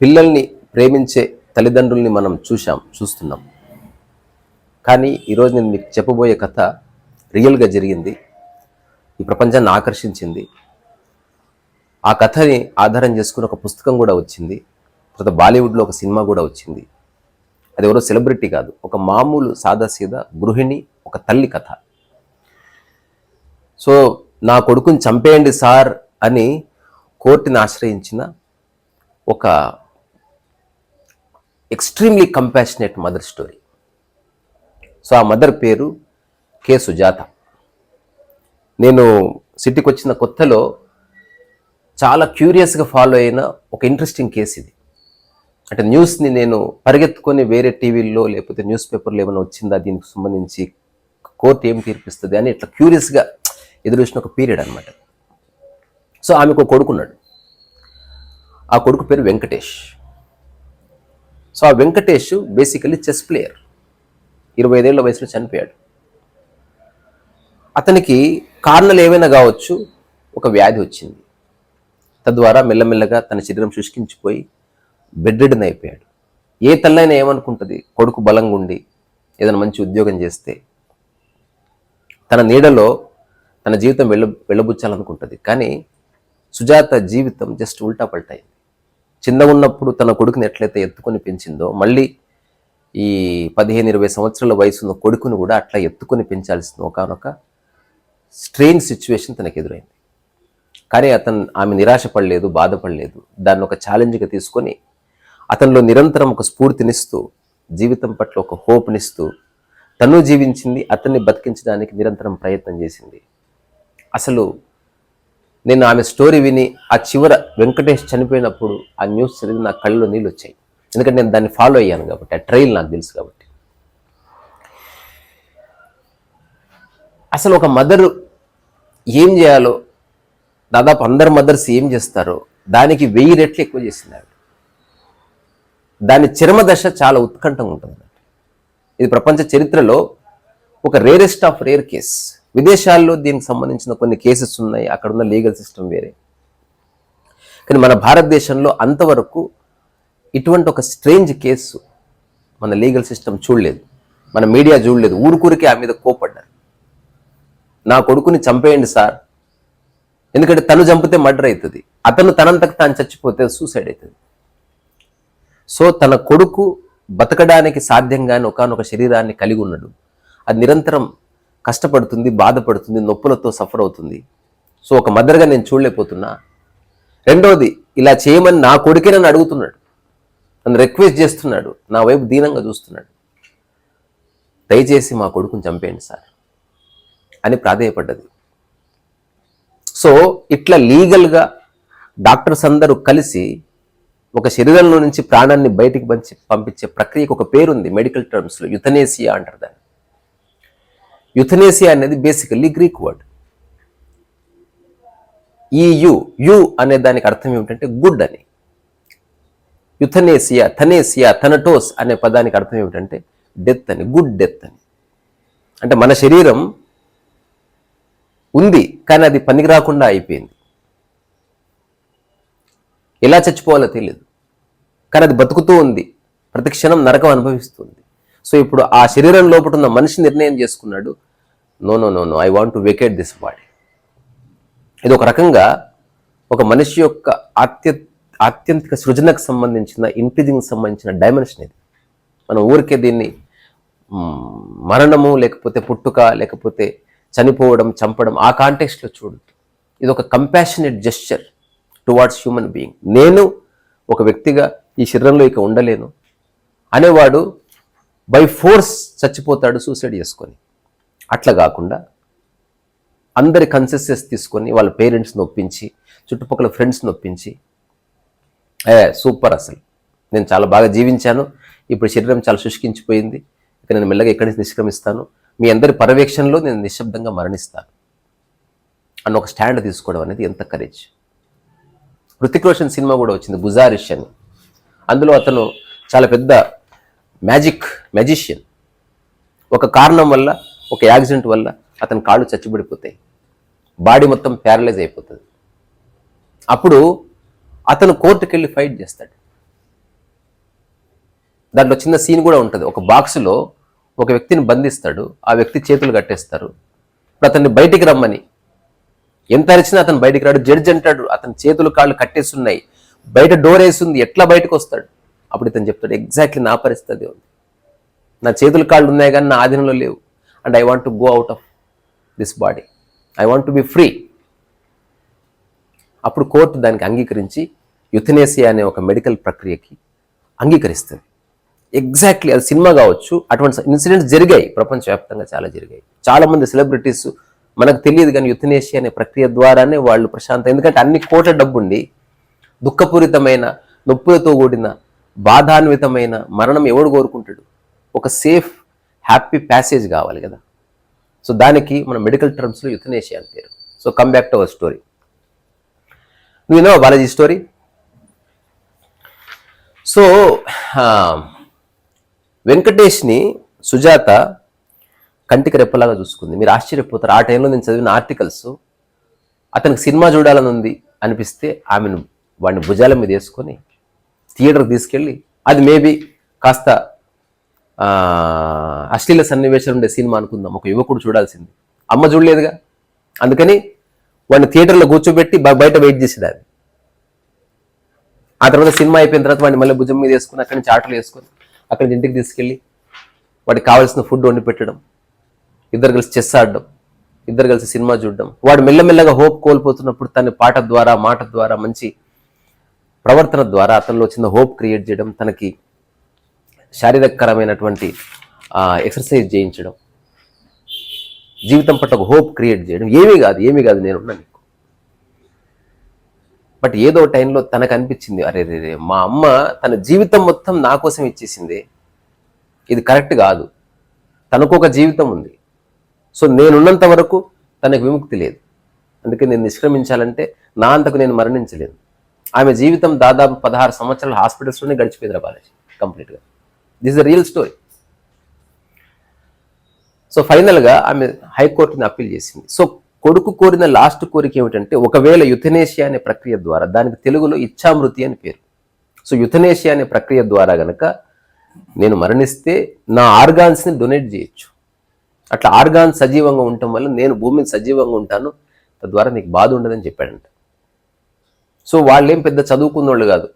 పిల్లల్ని ప్రేమించే తల్లిదండ్రుల్ని మనం చూశాం చూస్తున్నాం. కానీ ఈరోజు నేను మీకు చెప్పబోయే కథ రియల్గా జరిగింది. ఈ ప్రపంచాన్ని ఆకర్షించింది. ఆ కథని ఆధారం చేసుకుని ఒక పుస్తకం కూడా వచ్చింది. తర్వాత బాలీవుడ్లో ఒక సినిమా కూడా వచ్చింది. అది ఎవరో సెలబ్రిటీ కాదు ఒక మామూలు సాదాసీదా గృహిణి ఒక తల్లి కథ. సో నా కొడుకుని చంపేయండి సార్ అని కోర్టుని ఆశ్రయించిన ఒక extremely compassionate mother story. So ఆ మదర్ పేరు కె. సుజాత. నేను సిటీకి వచ్చిన కొత్తలో చాలా క్యూరియస్గా ఫాలో అయిన ఒక ఇంట్రెస్టింగ్ కేసు ఇది. అంటే న్యూస్ని నేను పరిగెత్తుకొని వేరే టీవీల్లో లేకపోతే న్యూస్ పేపర్లో ఏమైనా వచ్చిందా దీనికి సంబంధించి కోర్టు ఏం తీర్పిస్తుంది అని ఇట్లా క్యూరియస్గా ఎదురు చూసిన ఒక పీరియడ్ అనమాట సో ఆమెకు ఒక కొడుకున్నాడు. ఆ కొడుకు పేరు వెంకటేష్. సో ఆ వెంకటేష్ బేసికలీ చెస్ ప్లేయర్ ఇరవై ఐదేళ్ళ వయసులో చనిపోయాడు. అతనికి కారణాలు ఏవైనా కావచ్చు ఒక వ్యాధి వచ్చింది. తద్వారా మెల్లమెల్లగా తన శరీరం శుష్కించిపోయి బెడ్ అయిపోయాడు. ఏ తల్లైనా ఏమనుకుంటుంది? కొడుకు బలంగా ఉండి ఏదైనా మంచి ఉద్యోగం చేస్తే తన నీడలో తన జీవితం వెళ్ళ వెళ్ళబుచ్చాలనుకుంటుంది. కానీ సుజాత జీవితం జస్ట్ ఉల్టా పల్టైంది. చిన్నగా ఉన్నప్పుడు తన కొడుకుని ఎట్లయితే ఎత్తుకొని పెంచిందో మళ్ళీ ఈ పదిహేను ఇరవై సంవత్సరాల వయసు ఉన్న కొడుకుని కూడా అట్లా ఎత్తుకొని పెంచాల్సిన ఒకనొక స్ట్రెయిన్ సిచ్యువేషన్ తనకు ఎదురైంది. కానీ అతను ఆమె నిరాశపడలేదు బాధపడలేదు. దాన్ని ఒక ఛాలెంజ్గా తీసుకొని అతనిలో నిరంతరం ఒక స్ఫూర్తినిస్తూ జీవితం పట్ల ఒక హోప్నిస్తూ తను జీవించింది అతన్ని బతికించడానికి నిరంతరం ప్రయత్నం చేసింది. అసలు నేను ఆమె స్టోరీ విని ఆ చివర వెంకటేష్ చనిపోయినప్పుడు ఆ న్యూస్ చదివి నా కళ్ళలో నీళ్ళు వచ్చాయి ఎందుకంటే నేను దాన్ని ఫాలో అయ్యాను కాబట్టి ఆ ట్రైల్ నాకు తెలుసు కాబట్టి. అసలు ఒక మదర్ ఏం చేయాలో దాదాపు అందరు మదర్స్ ఏం చేస్తారో దానికి వెయ్యి రెట్లు ఎక్కువ చేసింది ఆవిడ. దాని చర్మ దశ చాలా ఉత్కంఠంగా ఉంటుంది ఇది ప్రపంచ చరిత్రలో ఒక రేరెస్ట్ ఆఫ్ రేర్ కేస్ విదేశాల్లో దీనికి సంబంధించిన కొన్ని కేసెస్ ఉన్నాయి. అక్కడ ఉన్న లీగల్ సిస్టమ్ వేరే. కానీ మన భారతదేశంలో అంతవరకు ఇటువంటి ఒక స్ట్రేంజ్ కేసు మన లీగల్ సిస్టమ్ చూడలేదు. మన మీడియా చూడలేదు. ఊరుకూరికే ఆ మీద కోపడ్డారు నా కొడుకుని చంపేయండి సార్. ఎందుకంటే తను చంపితే మర్డర్ అవుతుంది. అతను తనంతకు తాను చచ్చిపోతే సూసైడ్ అవుతుంది. సో తన కొడుకు బతకడానికి సాధ్యంగాని ఒకనొక శరీరాన్ని కలిగి ఉన్నాడు. అది నిరంతరం కష్టపడుతుంది బాధపడుతుంది నొప్పులతో సఫర్ అవుతుంది. సో ఒక మదర్గా నేను చూడలేకపోతున్నా. రెండవది ఇలా చేయమని నా కొడుకే నన్ను అడుగుతున్నాడు. నన్ను రిక్వెస్ట్ చేస్తున్నాడు. నా వైపు దీనంగా చూస్తున్నాడు. దయచేసి మా కొడుకుని చంపేయండి సార్ అని ప్రాధేయపడ్డది. సో ఇట్లా లీగల్గా డాక్టర్స్ అందరూ కలిసి ఒక శరీరంలో నుంచి ప్రాణాన్ని బయటికి పంచి పంపించే ప్రక్రియకు ఒక పేరుంది మెడికల్ టర్మ్స్లో యుథనేసియా అంటారు దాన్ని. యుథనేసియా అనేది బేసికల్లీ గ్రీక్ వర్డ్ ఈ యు యు అనే దానికి అర్థం ఏమిటంటే గుడ్ అని. యుథనేసియా థనేసియా థనటోస్ అనే పదానికి అర్థం ఏమిటంటే డెత్ అని గుడ్ డెత్ అని. అంటే మన శరీరం ఉంది కానీ అది పనికి రాకుండా అయిపోయింది. ఎలా చచ్చిపోవాలో తెలియదు కానీ అది బతుకుతూ ఉంది. ప్రతి క్షణం నరకం అనుభవిస్తుంది సో ఇప్పుడు ఆ శరీరం లోపల ఉన్న మనిషి నిర్ణయం చేసుకున్నాడు no no no no I want to vacate this body ఇది ఒక రకంగా ఒక మనిషి యొక్క ఆత్య ఆత్యంతిక సృజనకు సంబంధించిన ఇంటెలిజెన్స్ సంబంధించిన డైమెన్షన్ ఇది. మనం ఊరికే దీన్ని మరణము లేకపోతే పుట్టుక లేకపోతే చనిపోవడం చంపడం ఆ కాంటెక్స్ట్లో చూడదు ఇది ఒక compassionate gesture towards human being నేను ఒక వ్యక్తిగా ఈ శరీరంలో ఇక ఉండలేను. అనేవాడు బై ఫోర్స్ చచ్చిపోతాడు సూసైడ్ చేసుకొని. అట్లా కాకుండా అందరి కన్సెసెస్ తీసుకొని వాళ్ళ పేరెంట్స్ని ఒప్పించి చుట్టుపక్కల ఫ్రెండ్స్ని ఒప్పించి ఏ సూపర్ అసలు. నేను చాలా బాగా జీవించాను. ఇప్పుడు శరీరం చాలా శుష్కించిపోయింది. ఇక నేను మెల్లగా ఎక్కడి నుంచి నిష్క్రమిస్తాను. మీ అందరి పర్యవేక్షణలో నేను నిశ్శబ్దంగా మరణిస్తాను. అన్న ఒక స్టాండ్ తీసుకోవడం అనేది ఎంత కరేజ్ హృతిక్ రోషన్ సినిమా కూడా వచ్చింది గుజారిష్ అని. అందులో అతను చాలా పెద్ద మ్యాజిక్ మ్యాజిషియన్ ఒక కారణం వల్ల ఒక యాక్సిడెంట్ వల్ల అతని కాళ్ళు చచ్చిబడిపోతాయి బాడీ మొత్తం ప్యారలైజ్ అయిపోతుంది. అప్పుడు అతను కోర్టుకు వెళ్ళి ఫైట్ చేస్తాడు. దాంట్లో చిన్న సీన్ కూడా ఉంటుంది. ఒక బాక్సులో ఒక వ్యక్తిని బంధిస్తాడు. ఆ వ్యక్తి చేతులు కట్టేస్తారు. ఇప్పుడు అతన్ని బయటికి రమ్మని. ఎంత అరిచినా అతను బయటికి రాడు. జడ్జ్ అంటాడు అతని చేతులు కాళ్ళు కట్టేస్తున్నాయి బయట డోర్ వేసింది. ఎట్లా బయటకు వస్తాడు? అప్పుడు ఇతను చెప్తాడు ఎగ్జాక్ట్లీ నా పరిస్థితి ఉంది. నా చేతులు కాళ్ళు ఉన్నాయి కానీ నా ఆధీనంలో లేవు. And I want to go out of this body I want to be free అప్పుడు కోర్టు దానికి అంగీకరించి యుథనేసియా అనే ఒక మెడికల్ ప్రక్రియకి అంగీకరిస్తుంది. ఎగ్జాక్ట్లీ అది సినిమా కావచ్చు అటువంటి ఇన్సిడెంట్స్ జరిగాయి ప్రపంచవ్యాప్తంగా చాలా జరిగాయి. చాలా మంది సెలబ్రిటీస్ మనకు తెలియదు కానీ యుథనేషియా అనే ప్రక్రియ ద్వారానే వాళ్ళు ప్రశాంత ఎందుకంటే అన్ని కోట్ల డబ్బుండి దుఃఖపూరితమైన నొప్పులతో కూడిన బాధాన్వితమైన మరణం ఎవడు కోరుకుంటాడు? ఒక సేఫ్ హ్యాపీ ప్యాసేజ్ కావాలి కదా. సో దానికి మన మెడికల్ టర్మ్స్లో యుథనేషియా అని పేరు. So come back to our story. నువ్వు నో బాలాజీ స్టోరీ? సో వెంకటేష్ని సుజాత కంటికి రెప్పలాగా చూసుకుంది. మీరు ఆశ్చర్యపోతారు. ఆ టైంలో నేను చదివిన ఆర్టికల్స్ అతనికి సినిమా చూడాలని ఉంది అనిపిస్తే ఆమెను వాడిని భుజాల మీద వేసుకొని థియేటర్కి తీసుకెళ్ళి అది మేబీ కాస్త అశ్లీల సన్నివేశాలు ఉండే సినిమా అనుకుందాం. ఒక యువకుడు చూడాల్సింది. అమ్మ చూడలేదుగా? అందుకని వాడిని థియేటర్లో కూర్చోబెట్టి బయట వెయిట్ చేసేది అది. ఆ తర్వాత సినిమా అయిపోయిన తర్వాత వాడిని మళ్ళీ భుజం మీద వేసుకుని అక్కడి నుంచి ఆటలు వేసుకొని అక్కడి నుంచి ఇంటికి తీసుకెళ్ళి వాడికి కావాల్సిన ఫుడ్ వండి పెట్టడం ఇద్దరు కలిసి చెస్ ఆడడం ఇద్దరు కలిసి సినిమా చూడడం. వాడు మెల్లమెల్లగా హోప్ కోల్పోతున్నప్పుడు తన పాట ద్వారా మాట ద్వారా మంచి ప్రవర్తన ద్వారా అతనిలో చిన్న హోప్ క్రియేట్ చేయడం తనకి శారీరకరమైనటువంటి ఎక్సర్సైజ్ చేయించడం. జీవితం పట్ల ఒక హోప్ క్రియేట్ చేయడం. ఏమీ కాదు ఏమీ కాదు నేనున్నా నీకు. బట్ ఏదో టైంలో తనకు అనిపించింది అరే రే మా అమ్మ తన జీవితం మొత్తం నా కోసం ఇచ్చేసింది. ఇది కరెక్ట్ కాదు. తనకు ఒక జీవితం ఉంది. సో నేనున్నంత వరకు తనకు విముక్తి లేదు. అందుకే నేను నిష్క్రమించాలంటే నా అంతకు నేను మరణించలేదు. ఆమె జీవితం దాదాపు పదహారు సంవత్సరాలు హాస్పిటల్స్లోనే గడిచిపోయింది బాలాజీ కంప్లీట్గా this the real story so ఫైనల్గా ఆమె హైకోర్టుని అప్పీల్ చేసింది. సో కొడుకు కోరిన లాస్ట్ కోరిక ఏమిటంటే ఒకవేళ యుథనేషియా అనే ప్రక్రియ ద్వారా దానికి తెలుగులో ఇచ్ఛామృతి అని పేరు. సో యుథనేషియా అనే ప్రక్రియ ద్వారా గనక నేను మరణిస్తే నా ఆర్గాన్స్ని డొనేట్ చేయొచ్చు. అట్లా ఆర్గాన్స్ సజీవంగా ఉండటం వల్ల నేను భూమిని సజీవంగా ఉంటాను తద్వారా నీకు బాధ ఉండదని చెప్పాడంట. సో వాళ్ళేం పెద్ద చదువుకున్న వాళ్ళు కాదు.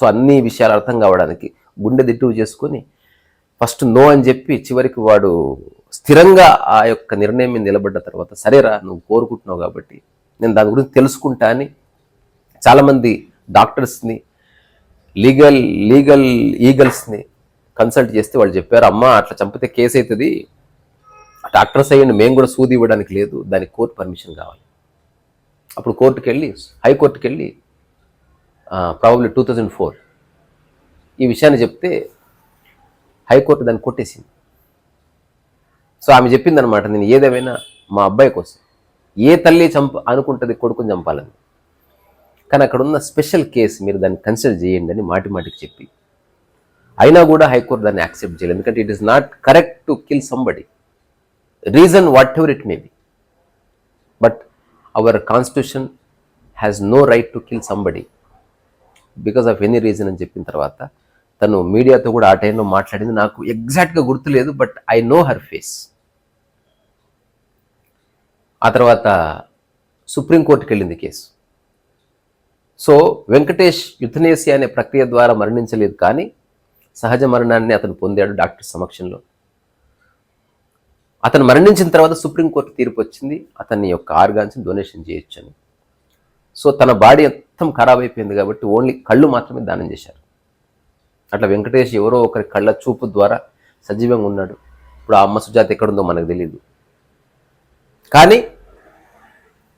సో అన్ని విషయాలు అర్థం కావడానికి గుండె దిట్టువు చేసుకొని ఫస్ట్ నో అని చెప్పి చివరికి వాడు స్థిరంగా ఆ యొక్క నిర్ణయం మీద నిలబడ్డ తర్వాత సరేరా నువ్వు కోరుకుంటున్నావు కాబట్టి నేను దాని గురించి తెలుసుకుంటా అని చాలామంది డాక్టర్స్ని లీగల్ లీగల్ ఈగల్స్ని కన్సల్ట్ చేస్తే వాళ్ళు చెప్పారు అమ్మా అట్లా చంపితే కేసు అవుతుంది డాక్టర్స్ అయ్యండి మేము కూడా సూది ఇవ్వడానికి లేదు దానికి కోర్టు పర్మిషన్ కావాలి. అప్పుడు కోర్టుకి వెళ్ళి హైకోర్టుకి వెళ్ళి ప్రాబబ్లీ టూ థౌజండ్ ఫోర్ ఈ విషయాన్ని చెప్తే హైకోర్టు దాన్ని కొట్టేసింది. సో ఆమె చెప్పిందనమాట నేను ఏదేమైనా మా అబ్బాయి కోసం ఏ తల్లి చంప అనుకుంటుంది కొడుకుని చంపాలని. కానీ అక్కడ ఉన్న స్పెషల్ కేసు మీరు దాన్ని కన్సిడర్ చేయండి అని మాటి మాటికి చెప్పి అయినా కూడా హైకోర్టు దాన్ని యాక్సెప్ట్ చేయలేదు. ఎందుకంటే it is not correct to kill somebody. Reason whatever it may be. But our constitution has no right to kill somebody because of any reason అని చెప్పిన తర్వాత తను మీడియాతో కూడా ఆ టైంలో మాట్లాడింది. నాకు ఎగ్జాక్ట్గా గుర్తులేదు but I know her face. ఆ తర్వాత సుప్రీంకోర్టుకి వెళ్ళింది కేసు. సో వెంకటేష్ యుథనేసి అనే ప్రక్రియ ద్వారా మరణించలేదు కానీ సహజ మరణాన్ని అతను పొందాడు డాక్టర్ సమక్షంలో. అతను మరణించిన తర్వాత సుప్రీంకోర్టు తీర్పు వచ్చింది. అతని యొక్క ఆర్గాన్స్ని డొనేషన్ చేయొచ్చని. సో తన బాడీ మొత్తం ఖరాబ్ అయిపోయింది కాబట్టి ఓన్లీ కళ్ళు మాత్రమే దానం చేశారు. అట్లా వెంకటేష్ ఎవరో ఒకరి కళ్ళ చూపు ద్వారా సజీవంగా ఉన్నాడు. ఇప్పుడు ఆ అమ్మ సుజాత ఎక్కడుందో మనకు తెలియదు కానీ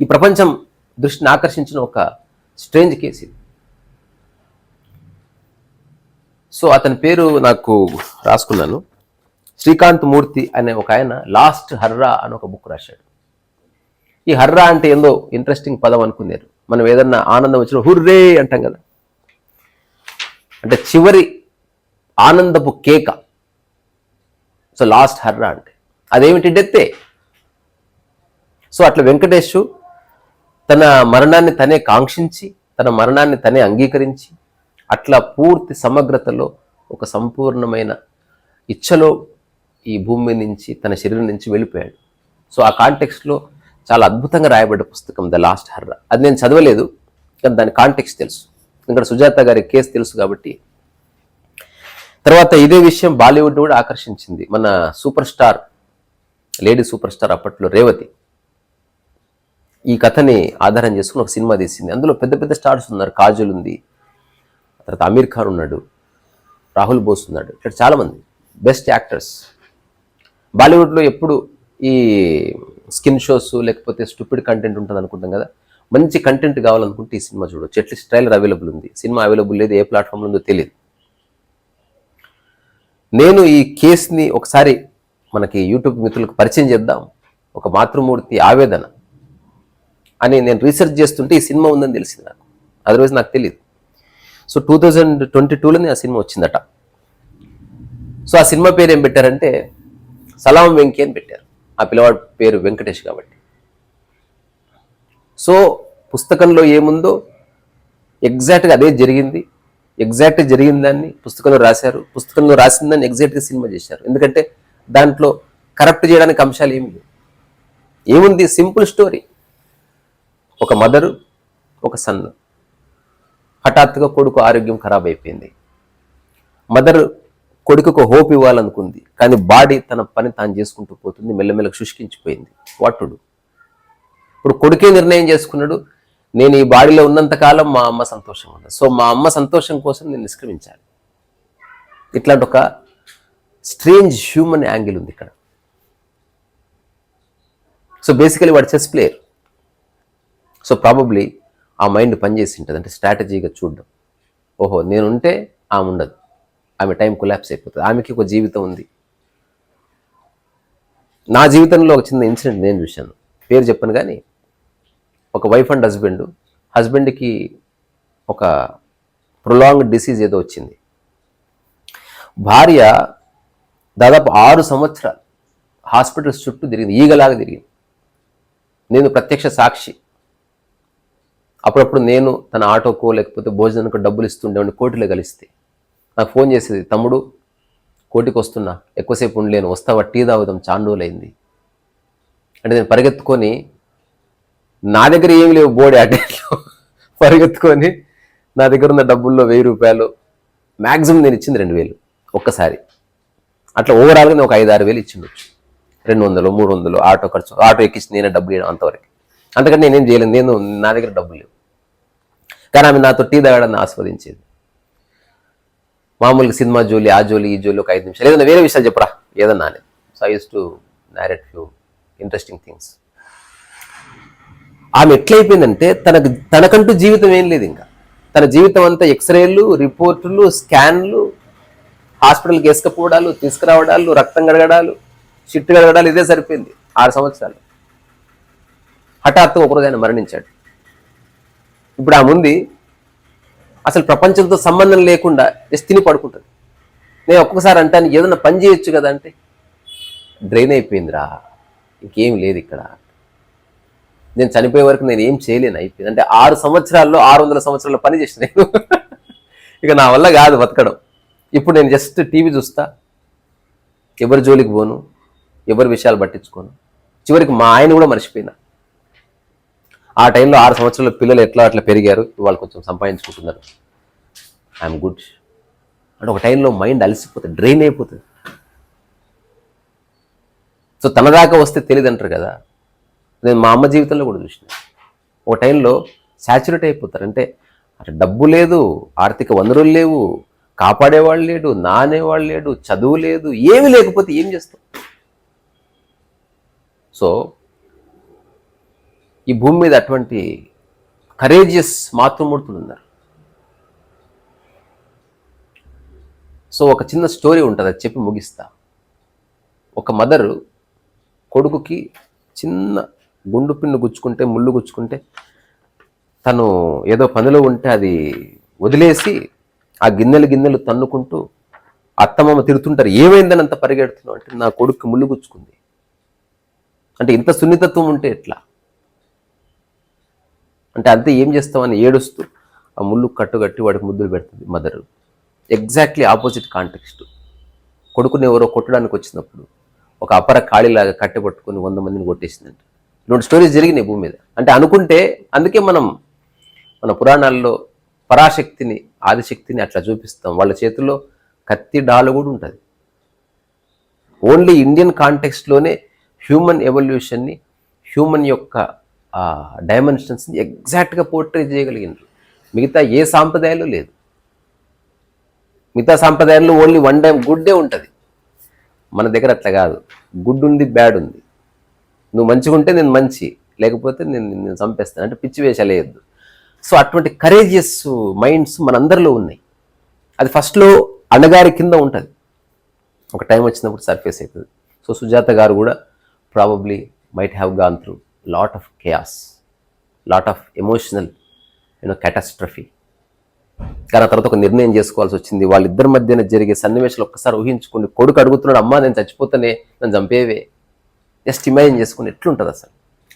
ఈ ప్రపంచం దృష్టిని ఆకర్షించిన ఒక స్ట్రేంజ్ కేసు ఇది. సో అతని పేరు నాకు రాసుకున్నాను. శ్రీకాంత్ మూర్తి అనే ఒక ఆయన లాస్ట్ హర్రా అని ఒక బుక్ రాశాడు. ఈ హర్రా అంటే ఏందో ఇంట్రెస్టింగ్ పదం అనుకున్నారు. మనం ఏదన్నా ఆనందం వచ్చిన హుర్రే అంటాం కదా. అంటే చివరి ఆనందపు కేక. సో లాస్ట్ హర్రా అంటే. అదేమిటి డెత్తే? సో అట్లా వెంకటేష్ తన మరణాన్ని తనే కాంక్షించి తన మరణాన్ని తనే అంగీకరించి అట్లా పూర్తి సమగ్రతలో ఒక సంపూర్ణమైన ఇచ్చలో ఈ భూమి నుంచి తన శరీరం నుంచి వెళ్ళిపోయాడు. సో ఆ కాంటెక్స్ట్లో చాలా అద్భుతంగా రాయబడ్డ పుస్తకం ద లాస్ట్ హర్ర. అది నేను చదవలేదు కానీ దాని కాంటెక్స్ట్ తెలుసు. ఇక్కడ సుజాత గారి కేసు తెలుసు కాబట్టి తర్వాత ఇదే విషయం బాలీవుడ్ కూడా ఆకర్షించింది. మన super star lady super star అప్పట్లో రేవతి. ఈ కథని ఆధారం చేసుకుని ఒక సినిమా తీసింది. అందులో పెద్ద పెద్ద స్టార్స్ ఉన్నారు. కాజల్ ఉంది. తర్వాత అమీర్ ఖాన్ ఉన్నాడు. రాహుల్ బోస్ ఉన్నాడు. ఇక్కడ చాలామంది. Best actors. బాలీవుడ్లో ఎప్పుడు ఈ స్కిన్ షోస్ లేకపోతే స్టూపిడ్ కంటెంట్ ఉంటుంది అనుకుంటాం కదా? మంచి కంటెంట్ కావాలనుకుంటే ఈ సినిమా చూడొచ్చు. ఎట్లీస్ట్ ట్రైలర్ అవైలబుల్ ఉంది. సినిమా అవైలబుల్ లేదు ఏ ప్లాట్ఫామ్లో ఉందో తెలియదు. నేను ఈ కేసుని ఒకసారి మనకి యూట్యూబ్ మిత్రులకు పరిచయం చేద్దాం. ఒక మాతృమూర్తి ఆవేదన అని నేను రీసెర్చ్ చేస్తుంటే ఈ సినిమా ఉందని తెలిసింది నాకు. అదర్వైజ్ నాకు తెలియదు సో టూ థౌజండ్ ట్వంటీ టూలోనే ఆ సినిమా వచ్చిందట. సో ఆ సినిమా పేరు ఏం పెట్టారంటే సలాం వెంకీ అని పెట్టారు. ఆ పిల్లవాడి పేరు వెంకటేష్ కాబట్టి. సో పుస్తకంలో ఏముందో ఎగ్జాక్ట్గా అదే జరిగింది. ఎగ్జాక్ట్ జరిగిన దాన్ని పుస్తకంలో రాశారు. పుస్తకంలో రాసిన దాన్ని ఎగ్జాక్ట్గా సినిమా చేశారు. ఎందుకంటే దాంట్లో కరప్ట్ చేయడానికి అంశాలు ఏమి లేవు. ఏముంది? Simple story. ఒక మదరు ఒక సన్. హఠాత్తుగా కొడుకు ఆరోగ్యం ఖరాబ్ అయిపోయింది. మదర్ కొడుకుకు హోప్ ఇవ్వాలనుకుంది. కానీ బాడీ తన పని తాను చేసుకుంటూ పోతుంది. మెల్లమెల్ల శుష్కించిపోయింది. వాటుడు ఇప్పుడు కొడుకే నిర్ణయం చేసుకున్నాడు. నేను ఈ బాడీలో ఉన్నంత కాలం మా అమ్మ సంతోషంగా ఉంది సో మా అమ్మ సంతోషం కోసం నేను నిష్క్రమించాను ఇట్లాంటి ఒక స్ట్రేంజ్ హ్యూమన్ యాంగిల్ ఉంది ఇక్కడ. సో బేసికలీ వాడు చెస్ ప్లేయర్ సో ప్రాబబ్లీ ఆ మైండ్ పనిచేసి ఉంటుంది. అంటే స్ట్రాటజీగా చూడడం. ఓహో నేనుంటే ఆమె ఉండదు. ఆమె టైం కొలాప్స్ అయిపోతుంది. ఆమెకి ఒక జీవితం ఉంది. నా జీవితంలో ఒక చిన్న ఇన్సిడెంట్ నేను చూశాను. పేరు చెప్పను కానీ ఒక వైఫ్ అండ్ హస్బెండ్ హస్బెండ్కి ఒక ప్రొలాంగ్ డిసీజ్ ఏదో వచ్చింది. భార్య దాదాపు ఆరు సంవత్సరాలు హాస్పిటల్స్ చుట్టూ తిరిగింది. ఈగలాగా తిరిగింది. నేను ప్రత్యక్ష సాక్షి. అప్పుడప్పుడు నేను తన ఆటోకో లేకపోతే భోజనానికి డబ్బులు ఇస్తుండేవాడిని కోటిలో కలిస్తే. నాకు ఫోన్ చేసేది తమ్ముడు కోటికి వస్తున్నా. ఎక్కువసేపు ఉండలేను. వస్తావా? టీ తాగుదాం. చాండోలైంది అంటే నేను పరిగెత్తుకొని నా దగ్గర ఏమి లేవు బోడి అటెంట్లో పరిగెత్తుకొని నా దగ్గర ఉన్న డబ్బుల్లో వెయ్యి రూపాయలు. మ్యాక్సిమం నేను ఇచ్చింది రెండు వేలు ఒక్కసారి. అట్లా ఓవరాల్గా నేను ఒక ఐదు ఆరు వేలు ఇచ్చిండొచ్చు రెండు వందలు మూడు వందలు ఆటో ఖర్చు ఆటో ఎక్కించి నేనే డబ్బులు ఇవ్వడం అంతవరకు. అంతకంటే నేనేం చేయలేదు నేను నా దగ్గర డబ్బులు లేవు. కానీ ఆమె నాతో టీ తాగడాన్ని ఆస్వాదించేది. మామూలుగా సినిమా జోలి ఆ జోలి ఈ జోలి ఒక ఐదు నిమిషాలు. ఏదైనా వేరే విషయాలు చెప్పరా? ఏదన్నా so I use to narrate few interesting things ఆమె ఎట్లయిపోయిందంటే తనకు తనకంటూ జీవితం ఏం లేదు ఇంకా. తన జీవితం అంతా ఎక్స్రేలు రిపోర్టులు స్కాన్లు హాస్పిటల్కి వేసుకపోవడాలు తీసుకురావడాలు రక్తం గడగడాలు చిట్టు గడగడాలు ఇదే సరిపోయింది ఆరు సంవత్సరాలు. హఠాత్తు ఒకరోజు ఆయన మరణించాడు. ఇప్పుడు ఆ ముంది అసలు ప్రపంచంతో సంబంధం లేకుండా జస్ట్ తిని పడుకుంటుంది. నేను ఒక్కొక్కసారి అంటాను ఏదన్నా పని చేయొచ్చు కదా అంటే డ్రైన్ అయిపోయిందిరా ఇంకేం లేదు ఇక్కడ. నేను చనిపోయే వరకు నేను ఏం చేయలేను అయిపోయింది. అంటే ఆరు సంవత్సరాల్లో ఆరు వందల సంవత్సరాల్లో పని చేసిన నేను. ఇక నా వల్ల కాదు బతకడం. ఇప్పుడు నేను జస్ట్ టీవీ చూస్తా ఎవరి జోలికి పోను ఎవరి విషయాలు పట్టించుకోను. చివరికి మా ఆయన కూడా మర్చిపోయినా. ఆ టైంలో ఆరు సంవత్సరాల పిల్లలు ఎట్లా అట్లా పెరిగారు వాళ్ళు కొంచెం సంపాదించుకుంటున్నారు. ఐఎమ్ గుడ్ అంటే ఒక టైంలో మైండ్ అలసిపోతుంది డ్రైన్ అయిపోతుంది. సో తన దాకా వస్తే తెలియదు అంటారు కదా. నేను మా అమ్మ జీవితంలో కూడా చూసిన. ఒక టైంలో శాచురేట్ అయిపోతారు. అంటే అటు డబ్బు లేదు ఆర్థిక వనరులు లేవు కాపాడేవాళ్ళు లేడు నానేవాళ్ళు లేడు చదువు లేదు ఏమీ లేకపోతే ఏం చేస్తాం? సో ఈ భూమి మీద అటువంటి కరేజియస్ మాతృమూర్తులు ఉన్నారు. సో ఒక చిన్న స్టోరీ ఉంటుంది అది చెప్పి ముగిస్తా. ఒక మదరు కొడుకుకి చిన్న గుండు పిన్ను గుచ్చుకుంటే ముళ్ళు గుచ్చుకుంటే తను ఏదో పనిలో ఉంటే అది వదిలేసి ఆ గిన్నెలు గిన్నెలు తన్నుకుంటూ అత్తమామ తిడుతుంటారు. ఏమైందని అంత పరిగెడుతున్నావు? అంటే నా కొడుకు ముళ్ళు గుచ్చుకుంది. అంటే ఇంత సున్నితత్వం ఉంటే ఎట్లా? అంటే అంతే ఏం చేస్తామని ఏడుస్తూ ఆ ముళ్ళు కట్టుగట్టి వాడికి ముద్దులు పెడుతుంది మదరు. ఎగ్జాక్ట్లీ ఆపోజిట్ కాంటెక్స్ట్ కొడుకుని ఎవరో కొట్టడానికి వచ్చినప్పుడు ఒక అపర ఖాళీలాగా కట్టెపట్టుకుని వంద మందిని కొట్టేసిందంటే. ఇటువంటి స్టోరీస్ జరిగినాయి భూమి మీద. అంటే అనుకుంటే అందుకే మనం మన పురాణాల్లో పరాశక్తిని ఆదిశక్తిని అట్లా చూపిస్తాం. వాళ్ళ చేతుల్లో కత్తి డాలు కూడా ఉంటుంది. ఓన్లీ ఇండియన్ కాంటెక్స్ట్లోనే హ్యూమన్ ఎవల్యూషన్ని హ్యూమన్ యొక్క డైమెన్షన్స్ని ఎగ్జాక్ట్గా పోర్ట్రే చేయగలిగినారు మిగతా ఏ సాంప్రదాయాలు లేదు. మిగతా సాంప్రదాయాల్లో ఓన్లీ వన్ టైం గుడ్డే ఉంటుంది. మన దగ్గర అట్లా కాదు. గుడ్ ఉంది బ్యాడ్ ఉంది. నువ్వు మంచిగా ఉంటే నేను మంచి లేకపోతే నేను నేను చంపేస్తాను అంటే పిచ్చి వేషాలు సో అటువంటి కరేజియస్ మైండ్స్ మనందరిలో ఉన్నాయి. అది ఫస్ట్లో అన్నగారి కింద ఉంటుంది. ఒక టైం వచ్చినప్పుడు సర్ఫేస్ అవుతుంది సో సుజాత గారు కూడా probably might have gone through lot of chaos lot of emotional you know catastrophe కానీ ఆ తర్వాత ఒక నిర్ణయం చేసుకోవాల్సి వచ్చింది. వాళ్ళిద్దరి మధ్యన జరిగే సన్నివేశాలు ఒక్కసారి ఊహించుకోండి. కొడుకు అడుగుతున్నాడు అమ్మ నేను చచ్చిపోతానే నన్ను చంపేవే. జస్ట్ ఇమాజిన్ చేసుకుని ఎట్లుంటుంది అసలు?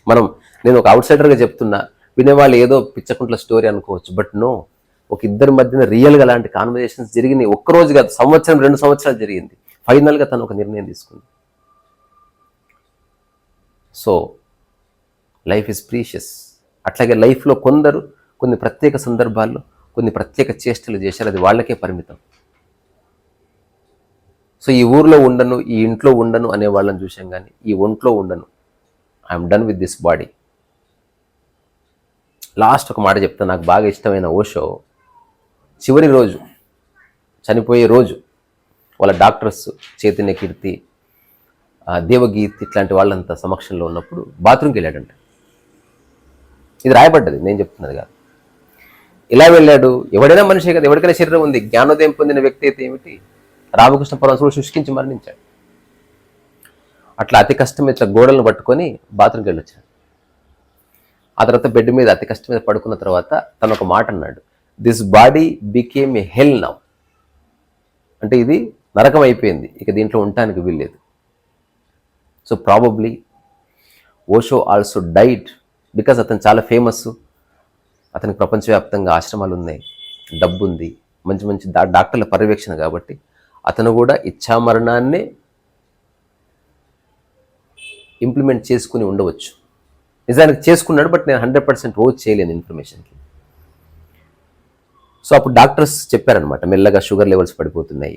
మనం నేను ఒక అవుట్ సైడర్గా చెప్తున్నా వినేవాళ్ళు ఏదో పిచ్చకుంట్ల స్టోరీ అనుకోవచ్చు బట్ నో ఒక ఇద్దరి మధ్యన రియల్గా అలాంటి కాన్వర్జేషన్స్ జరిగినాయి. ఒక్కరోజు కాదు సంవత్సరం రెండు సంవత్సరాలు జరిగింది. ఫైనల్గా తను ఒక నిర్ణయం తీసుకుంది. సో లైఫ్ ఇస్ ప్రీషియస్ అట్లాగే లైఫ్లో కొందరు కొన్ని ప్రత్యేక సందర్భాల్లో కొన్ని ప్రత్యేక చేష్టలు చేశారు. అది వాళ్ళకే పరిమితం. సో ఈ ఊర్లో ఉండను ఈ ఇంట్లో ఉండను అనే వాళ్ళని చూసాం కానీ ఈ ఒంట్లో ఉండను. I'm done with this body last ఒక మాట చెప్తా నాకు బాగా ఇష్టమైన ఓషో చివరి రోజు చనిపోయే రోజు వాళ్ళ డాక్టర్స్ చైతన్య కీర్తి ఆ, దేవగీత్ ఇట్లాంటి వాళ్ళంతా సమక్షంలో ఉన్నప్పుడు బాత్రూమ్కి వెళ్ళాడంట. ఇది రాయబడ్డది నేను చెప్తున్నది కాదు. ఇలా వెళ్ళాడు. ఎవడైనా మనిషి కదా ఎవరికైనా శరీరం ఉంది జ్ఞానోదయం పొందిన వ్యక్తి అయితే ఏమిటి? రామకృష్ణ పరమశుడు శుష్కించి మరణించాడు. అట్లా అతి కష్టం ఇట్లా గోడలను పట్టుకొని బాత్రూమ్కి వెళ్ళొచ్చాడు. ఆ తర్వాత బెడ్ మీద అతి కష్టం మీద పడుకున్న తర్వాత తను ఒక మాట అన్నాడు. This body became a hell now అంటే ఇది నరకం అయిపోయింది. ఇక దీంట్లో ఉండటానికి వీల్లేదు. So probably Osho also died because అతను చాలా ఫేమస్ అతనికి ప్రపంచవ్యాప్తంగా ఆశ్రమాలు ఉన్నాయి. డబ్బు ఉంది. మంచి మంచి డాక్టర్ల పర్యవేక్షణ కాబట్టి అతను కూడా ఇచ్ఛామరణాన్నే ఇంప్లిమెంట్ చేసుకుని ఉండవచ్చు. నిజానికి చేసుకున్నాడు బట్ నేను హండ్రెడ్ పర్సెంట్ ఓ చేయలేను ఇన్ఫర్మేషన్కి సో అప్పుడు డాక్టర్స్ చెప్పారనమాట మెల్లగా షుగర్ లెవెల్స్ పడిపోతున్నాయి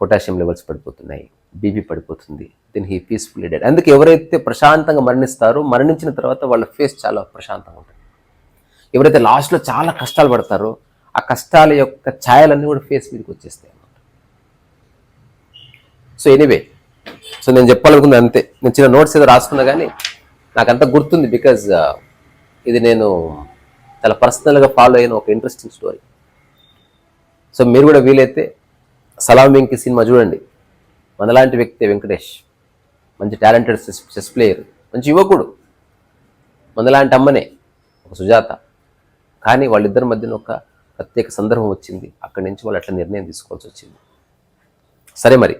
పొటాషియం లెవెల్స్ పడిపోతున్నాయి బీపీ పడిపోతుంది దెన్ హీ పీస్ఫుల్ డెడ్ అందుకే ఎవరైతే ప్రశాంతంగా మరణిస్తారో మరణించిన తర్వాత వాళ్ళ ఫేస్ చాలా ప్రశాంతంగా ఉంటుంది. ఎవరైతే లాస్ట్లో చాలా కష్టాలు పడతారో ఆ కష్టాల యొక్క ఛాయలన్నీ కూడా ఫేస్ మీదకి వచ్చేస్తాయి సో ఎనీవే సో నేను చెప్పాలనుకుంది అంతే. నేను చిన్న నోట్స్ ఏదో రాసుకున్నా కానీ నాకు అంత గుర్తుంది బికాజ్ uh, ఇది నేను చాలా పర్సనల్గా ఫాలో అయిన ఒక ఇంట్రెస్టింగ్ స్టోరీ సో మీరు కూడా వీలైతే సలాం వెంకి సినిమా చూడండి. మనలాంటి వ్యక్తి వెంకటేష్. మంచి టాలెంటెడ్ చెస్ చెస్ ప్లేయర్ మంచి యువకుడు. మనలాంటి అమ్మనే ఒక సుజాత. కానీ వాళ్ళిద్దరి మధ్యన ఒక ప్రత్యేక సందర్భం వచ్చింది. అక్కడి నుంచి వాళ్ళు అట్లా నిర్ణయం తీసుకోవాల్సి వచ్చింది. సరే మరి.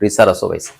Rizar a su vez.